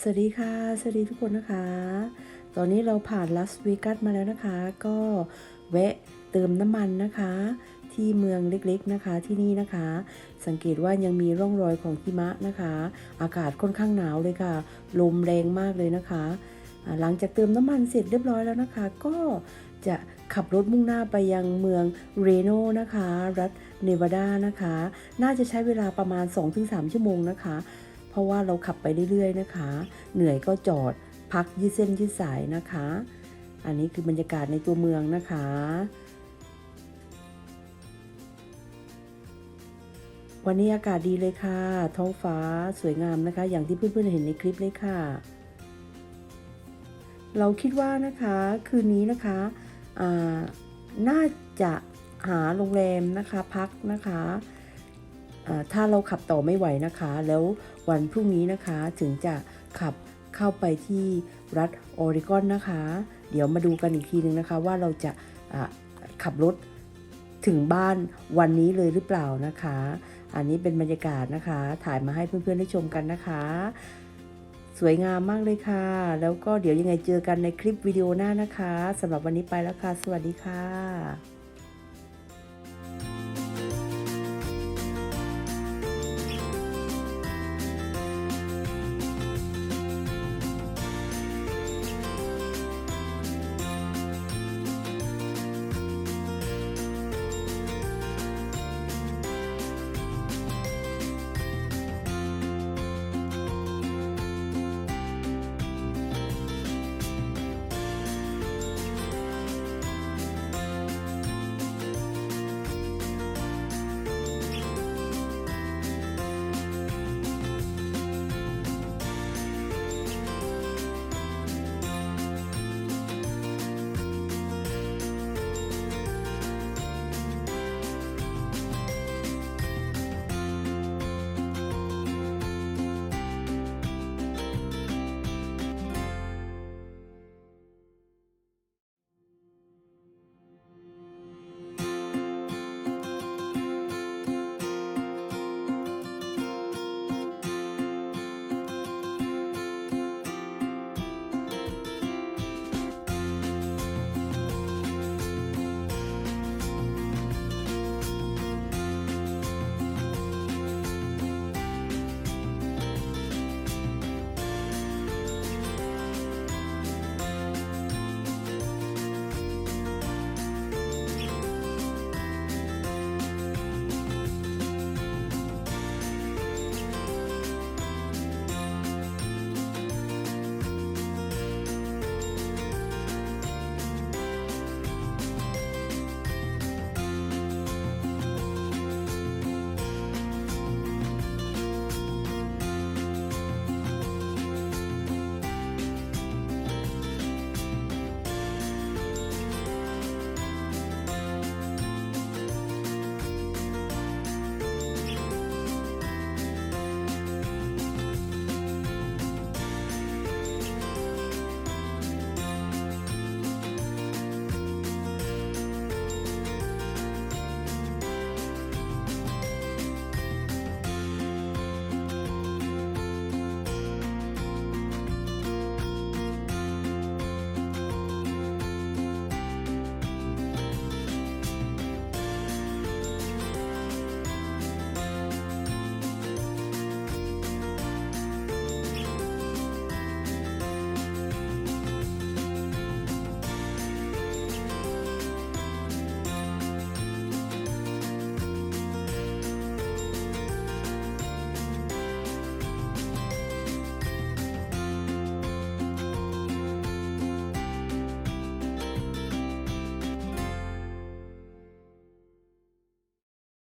สวัสดีค่ะ สวัสดีทุกคนนะคะ ตอนนี้เราผ่านลาสเวกัสมาแล้วนะคะ ก็แวะเติมน้ำมันนะคะ ที่เมืองเล็กๆนะคะที่นี่นะคะ สังเกตว่ายังมีร่องรอยของหิมะนะคะ อากาศค่อนข้างหนาวเลยค่ะ ลมแรงมากเลยนะคะ หลังจากเติมน้ำมันเสร็จเรียบร้อยแล้วนะคะ ก็จะขับรถมุ่งหน้าไปยังเมืองเรโนนะคะ รัฐเนวาดานะคะ น่าจะใช้เวลาประมาณ 2-3 ชั่วโมงนะคะ ราะว่าเราขับไปเรื่อยๆนะคะ เหนื่อยก็จอดพักยืดเส้นยืดสายนะคะ อันนี้คือบรรยากาศในตัวเมืองนะคะวันนี้อากาศดีเลยค่ะ ท้องฟ้าสวยงามนะคะ อย่างที่เพื่อนๆเห็นในคลิปเลยค่ะ เราคิดว่านะคะคืนนี้นะคะน่าจะหาโรงแรมนะคะพักนะคะ ถ้าเราขับต่อไม่ไหวนะคะ แล้ววันพรุ่งนี้นะคะถึงจะขับเข้าไปที่รัฐออริกอนนะคะ เดี๋ยวมาดูกันอีกทีนึงนะคะ ว่าเราจะอ่าขับรถถึงบ้านวันนี้เลยหรือเปล่านะคะ อันนี้เป็นบรรยากาศนะคะ ถ่ายมาให้เพื่อนๆได้ชมกันนะคะ สวยงามมากเลยค่ะ แล้วก็เดี๋ยวยังไงเจอกันในคลิปวิดีโอหน้านะคะสำหรับวันนี้ไปแล้วค่ะ สวัสดีค่ะ